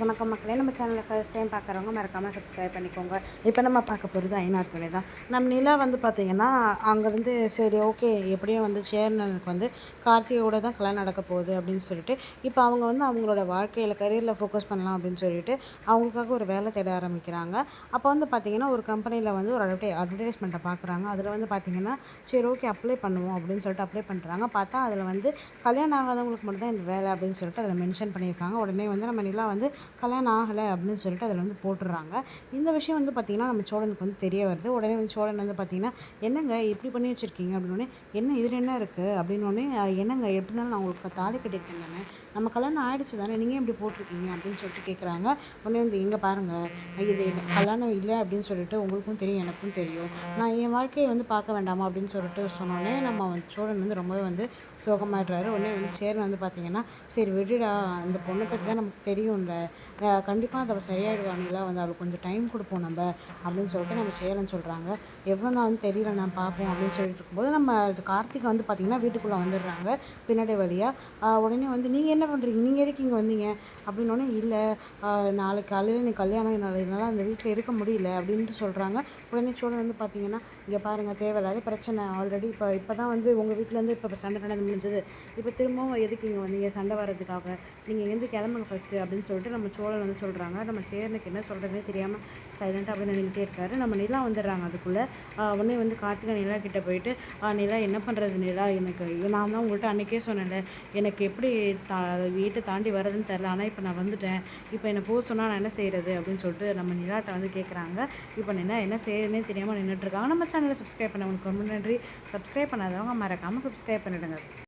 வணக்கம் மக்களே. நம்ம சேனலில் ஃபர்ஸ்ட் டைம் பார்க்குறவங்க மறக்காமல் சப்ஸ்கிரைப் பண்ணிக்கோங்க. இப்போ நம்ம பார்க்க போகிறது ஐநார் துணை தான். நம்ம நிலா வந்து பார்த்திங்கன்னா அங்கேருந்து சரி ஓகே எப்படியும் வந்து சேர்னனுக்கு வந்து கார்த்திகையோட தான் கல்யாணம் நடக்க போகுது அப்படின்னு சொல்லிட்டு இப்போ அவங்க வந்து அவங்களோட வாழ்க்கையில் கரியரில் ஃபோக்கஸ் பண்ணலாம் அப்படின்னு சொல்லிட்டு அவங்களுக்காக ஒரு வேலை தேட ஆரம்பிக்கிறாங்க. அப்போ வந்து பார்த்திங்கன்னா ஒரு கம்பெனியில் வந்து ஒரு அட்வர்டை அட்வர்டைஸ்மெண்ட்டை பார்க்குறாங்க அதில் வந்து பார்த்திங்கன்னா சரி ஓகே அப்ளை பண்ணுவோம் அப்படின்னு சொல்லிட்டு அப்ளை பண்ணுறாங்க பார்த்தா அதில் வந்து கல்யாணம் ஆகாதவங்களுக்கு மட்டும் தான் இந்த வேலை அப்படின்னு சொல்லிட்டு அதில் மென்ஷன் பண்ணியிருக்காங்க. உடனே வந்து நம்ம நிலா வந்து கல்யாணம் ஆகலை அப்படின்னு சொல்லிட்டு அதில் வந்து போட்டுடுறாங்க. இந்த விஷயம் வந்து பார்த்திங்கன்னா நம்ம சோழனுக்கு வந்து தெரிய வருது. உடனே வந்து சோழன் வந்து பார்த்திங்கன்னா என்னங்க இப்படி பண்ணி வச்சுருக்கீங்க? அப்படின்னே என்ன இதில் என்ன இருக்குது அப்படின்னோடனே என்னங்க எப்படினாலும் நான் உங்களுக்கு தாலி கட்டியிருக்கேன் தானே. நம்ம கல்யாணம் ஆகிடுச்சு தானே. நீங்கள் இப்படி போட்டிருக்கீங்க? அப்படின்னு சொல்லிட்டு கேட்குறாங்க உடனே வந்து எங்கே பாருங்கள் இது கல்யாணம் இல்லை அப்படின்னு சொல்லிட்டு உங்களுக்கும் தெரியும் எனக்கும் தெரியும். நான் என் வாழ்க்கையை வந்து பார்க்க வேண்டாமா? அப்படின்னு சொல்லிட்டு சொன்னோடனே நம்ம சோழன் வந்து ரொம்பவே வந்து சோகமாயிடுறாரு. உடனே வந்து சேரன் வந்து பார்த்திங்கன்னா சரி விடுடா. அந்த பொண்ணை பற்றி தான் நமக்கு தெரியும்ல. கண்டிப்பாக அதை அவள் வந்து அவளுக்கு கொஞ்சம் டைம் கொடுப்போம் நம்ம அப்படின்னு சொல்லிட்டு நம்ம சேரன் சொல்கிறாங்க எவ்வளோ நாள் வந்து தெரியல நான் பார்ப்போம் அப்படின்னு சொல்லிட்டு இருக்கும்போது நம்ம கார்த்திகை வந்து பார்த்திங்கன்னா வீட்டுக்குள்ளே வந்துடுறாங்க பின்னாடி வழியாக உடனே வந்து நீங்கள் என்ன பண்ணுறீங்க நீங்கள் எதுக்கு இங்கே வந்தீங்க? அப்படின்னோடனே இல்லை நாளைக்கு காலையில் நீ கல்யாணம் என்னால் அந்த வீட்டில் இருக்க முடியல அப்படின்ட்டு சொல்கிறாங்க உடனே சோழன் வந்து பார்த்தீங்கன்னா இங்கே பாருங்கள் தேவையில்லாத பிரச்சனை. ஆல்ரெடி இப்போ இப்போ தான் வந்து உங்கள் வீட்டிலேருந்து இப்போ சண்டை நடந்து முடிஞ்சது. இப்போ திரும்பவும் எதுக்கு இங்கே வந்தீங்க? சண்டை வர்றதுக்காக. நீங்கள் எங்கேருந்து கிளம்புங்க ஃபஸ்ட்டு அப்படின்னு சொல்லிட்டு நம்ம சோழன் வந்து சொல்கிறாங்க நம்ம சேரனுக்கு என்ன சொல்கிறதுனே தெரியாமல் சைலண்ட்டாக அப்படி நின்றுட்டே இருக்காரு. நம்ம நிலா வந்துடுறாங்க அதுக்குள்ளே. உடனே வந்து கார்த்திகா நிலா கிட்டே போயிட்டு நிலா என்ன பண்ணுறது நிலா? எனக்கு நான் தான் உங்கள்கிட்ட அன்றைக்கே சொன்னேன்ல. எனக்கு எப்படி தா வீட்டை தாண்டி வர்றதுன்னு தெரில ஆனால் இப்போ நான் வந்துட்டேன். இப்போ என்னை போக சொன்னால் நான் என்ன செய்கிறது அப்படின்னு சொல்லிட்டு நம்ம நிலாட்ட வந்து கேட்குறாங்க இப்போ நிலா என்ன செய்யறதுனே தெரியாமல் நின்றுட்டுருக்காங்க நம்ம சேனலை சப்ஸ்கிரைப் பண்ண உங்களுக்கு ரொம்ப நன்றி. சப்ஸ்கிரைப் பண்ணாதவங்க மறக்காமல் சப்ஸ்கிரைப் பண்ணிவிடுங்க